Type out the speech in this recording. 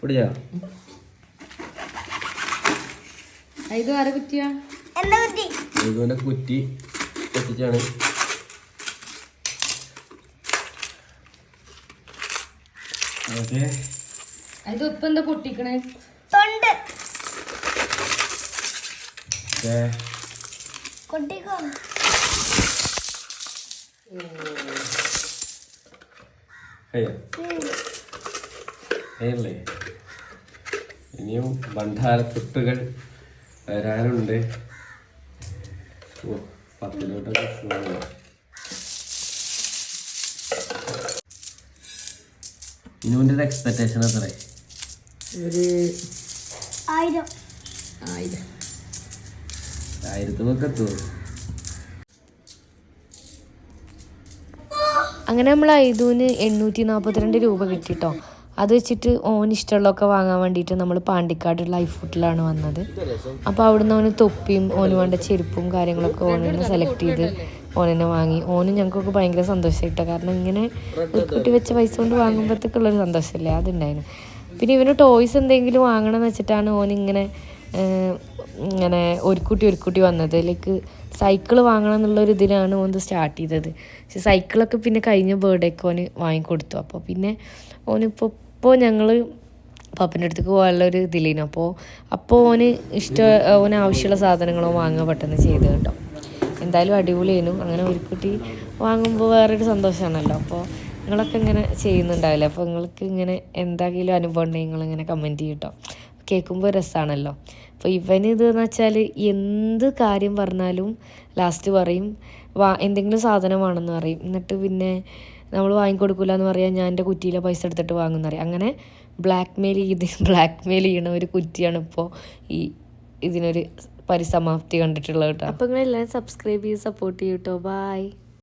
പൊടിയാ ഇത് ആരെ കുറ്റിയാ? കുറ്റി? പൊട്ടിച്ചാണ് ഓക്കെ ഇത് ഇപ്പൊ എന്താ പൊട്ടിക്കണേ? തൊണ്ട്. കൊട്ടിക്കോ ഇനിയും ഭണ്ഡാരത്തുട്ടുകൾ വരാനുണ്ട്. ഓ പത്തിലോട്ടൊക്കെ. ഇനുവിന്റെ ഒരു എക്സ്പെക്ടേഷൻ എത്ര ഒരു ആയിരം. ആയിരം. ആയിരത്തിനൊക്കെ എത്തുമോ അങ്ങനെ നമ്മൾ ഐദൂന് എണ്ണൂറ്റി നാൽപ്പത്തിരണ്ട് രൂപ കിട്ടിട്ടോ. അത് വെച്ചിട്ട് ഓന് ഇഷ്ടമുള്ളതൊക്കെ വാങ്ങാൻ വേണ്ടിയിട്ട് നമ്മൾ പാണ്ടിക്കാട് ലൈഫ് ഫുഡിലാണ് വന്നത്. അപ്പോൾ അവിടുന്ന് ഓന് തൊപ്പിയും ഓന് വേണ്ട ചെരുപ്പും കാര്യങ്ങളൊക്കെ ഓനെ സെലക്ട് ചെയ്ത് ഓനെന്നെ വാങ്ങി. ഓന് ഞങ്ങൾക്കൊക്കെ ഭയങ്കര സന്തോഷമായിട്ടോ കാരണം ഇങ്ങനെ കുട്ടി വെച്ച പൈസ കൊണ്ട് വാങ്ങുമ്പോഴത്തേക്കുള്ളൊരു സന്തോഷമല്ലേ അതുണ്ടായിരുന്നു. പിന്നെ ഇവന് ടോയ്സ് എന്തെങ്കിലും വാങ്ങണം എന്ന് വെച്ചിട്ടാണ് ഓൻ ഇങ്ങനെ ഇങ്ങനെ ഒരു കുട്ടി വന്നത്. ലൈക്ക് സൈക്കിൾ വാങ്ങണം എന്നുള്ള ഒരു ഇതിലാണ് ഓൻ സ്റ്റാർട്ട് ചെയ്തത്. പക്ഷെ സൈക്കിളൊക്കെ പിന്നെ കഴിഞ്ഞ ബേർഡേക്ക് ഓന് വാങ്ങിക്കൊടുത്തു. അപ്പോൾ പിന്നെ ഓനിപ്പോൾ ഇപ്പോൾ ഞങ്ങൾ പപ്പന്റെ അടുത്തേക്ക് പോകാനുള്ള ഒരു ഇതിലേനു. അപ്പോൾ അപ്പോൾ ഓന് ഇഷ്ട ഓന് ആവശ്യമുള്ള സാധനങ്ങളോ വാങ്ങുക പെട്ടെന്ന് ചെയ്ത് കേട്ടോ. എന്തായാലും അടിപൊളിയായിരുന്നു അങ്ങനെ ഒരു കുട്ടി വാങ്ങുമ്പോൾ വേറൊരു സന്തോഷമാണല്ലോ അപ്പോൾ നിങ്ങളൊക്കെ ഇങ്ങനെ ചെയ്യുന്നുണ്ടാവില്ല? അപ്പോൾ നിങ്ങൾക്ക് ഇങ്ങനെ എന്തെങ്കിലും അനുഭവം ഉണ്ടെങ്കിൽ നിങ്ങളിങ്ങനെ കമന്റ് ചെയ്യും കേട്ടോ കേൾക്കുമ്പോൾ രസമാണല്ലോ അപ്പോൾ ഇവന് ഇതെന്ന് വെച്ചാൽ എന്ത് കാര്യം പറഞ്ഞാലും ലാസ്റ്റ് പറയും വാ എന്തെങ്കിലും സാധനമാണെന്ന് പറയും. എന്നിട്ട് പിന്നെ നമ്മൾ വാങ്ങിക്കൊടുക്കില്ല എന്ന് പറയാൻ ഞാൻ എന്റെ കുറ്റിയിലെ പൈസ എടുത്തിട്ട് വാങ്ങുന്ന പറയും അങ്ങനെ ബ്ലാക്ക് മെയിൽ ചെയ്ത് ബ്ലാക്ക് മെയിൽ ചെയ്യണ ഒരു കുറ്റിയാണ് ഇപ്പോൾ ഈ ഇതിനൊരു പരിസമാപ്തി കണ്ടിട്ടുള്ളത് കേട്ടോ. അപ്പോൾ നിങ്ങളെല്ലാവരും സബ്സ്ക്രൈബ് ചെയ്ത് സപ്പോർട്ട് ചെയ്യൂട്ടോ ബായ്